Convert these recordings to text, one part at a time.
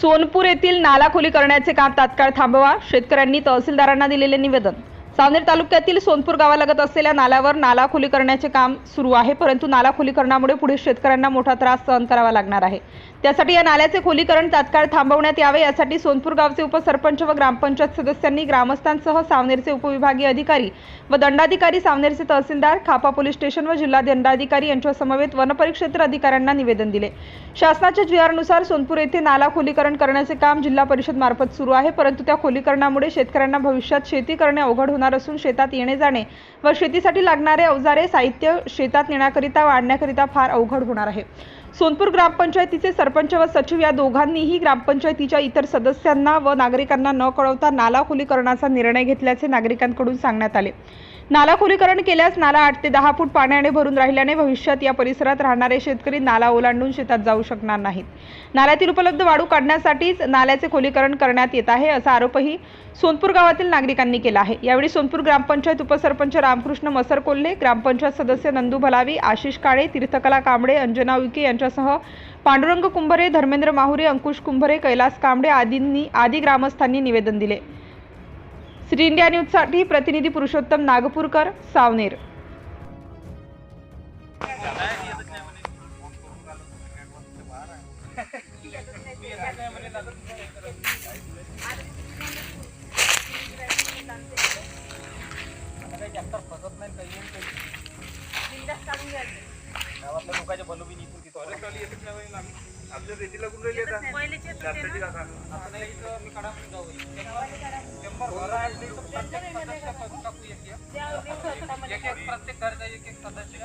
सोनपूर येथील नाला खोली करण्याचे काम तात्काळ थांबवा. शेतकऱ्यांनी तहसीलदारांना दिलेले निवेदन. सावनेर तालुक्यातील सोनपूर गावालगत असलेल्या नाल्यावर नाला खोली करण्याचे काम सुरू आहे परंतु नाला खोलीकरणामुळे पुढे शेतकऱ्यांना मोठा त्रास सहन करावा लागणार आहे. त्यासाठी या नाल्याचे खोलीकरण तात्काळ थांबवण्यात यावे यासाठी सोनपूर गावचे उपसरपंच व ग्रामपंचायत सदस्यांनी ग्रामस्थांसह सावनेरचे उपविभागीय अधिकारी व दंडाधिकारी सावनेरचे तहसीलदार खापा पोलीस स्टेशन व जिल्हा दंडाधिकारी यांच्यासमवेत वनपरिक्षेत्र अधिकाऱ्यांना निवेदन दिले. शासनाच्या जीआरनुसार सोनपूर येथे नाला खोलीकरण करण्याचे काम जिल्हा परिषद मार्फत सुरू आहे परंतु त्या खोलीकरणामुळे शेतकऱ्यांना भविष्यात शेती करणे अवघड होणार असून शेतात येणे जाणे व शेतीसाठी लागणारे अवजारे साहित्य शेतात नेण्याकरिता वाढण्याकरिता फार अवघड होणार आहे. सोनपूर ग्रामपंचायतीचे सरपंच व सचिव या दोघांनीही ग्रामपंचायतीच्या इतर सदस्यांना व नागरिकांना न कळवता नाला खोलीकरणाचा निर्णय घेतल्याचे नागरिकांकडून सांगण्यात आले. नाला खोलीकरण केल्यास नाला आठ ते दहा फूट पाण्याने भरून राहिल्याने भविष्यात या परिसरात राहणारे शेतकरी नाला ओलांडून शेतात जाऊ शकणार नाहीत. नाल्यातील उपलब्ध वाळू काढण्यासाठीच नाल्याचे खोलीकरण करण्यात येत आहे असा आरोपही सोनपूर गावातील नागरिकांनी केला आहे. यावेळी सोनपूर ग्रामपंचायत उपसरपंच रामकृष्ण मसर कोल्हे ग्रामपंचायत सदस्य नंदू भलावी आशिष काळे तीर्थकला कांबळे अंजना उईके यांच्यासह पांडुरंग कुंभरे धर्मेंद्र माहुरे अंकुश कुंभरे कैलास कांबळे आदींनी आदी ग्रामस्थांनी निवेदन दिले. श्री इंडिया न्यूजसाठी प्रतिनिधी पुरुषोत्तम नागपूरकर सावनेर. गावातल्या लोकांच्या बनवून इथून तिथं आपल्या रेतीला कुठे आपण इथं मी काढा जाऊ शंभर घरं आहेत ते इथं प्रत्येक सदस्य करून टाकू एक एक. एक एक प्रत्येक घरचा एक एक सदस्य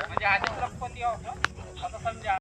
म्हणजे आधीच रखपती आहोत आता समजा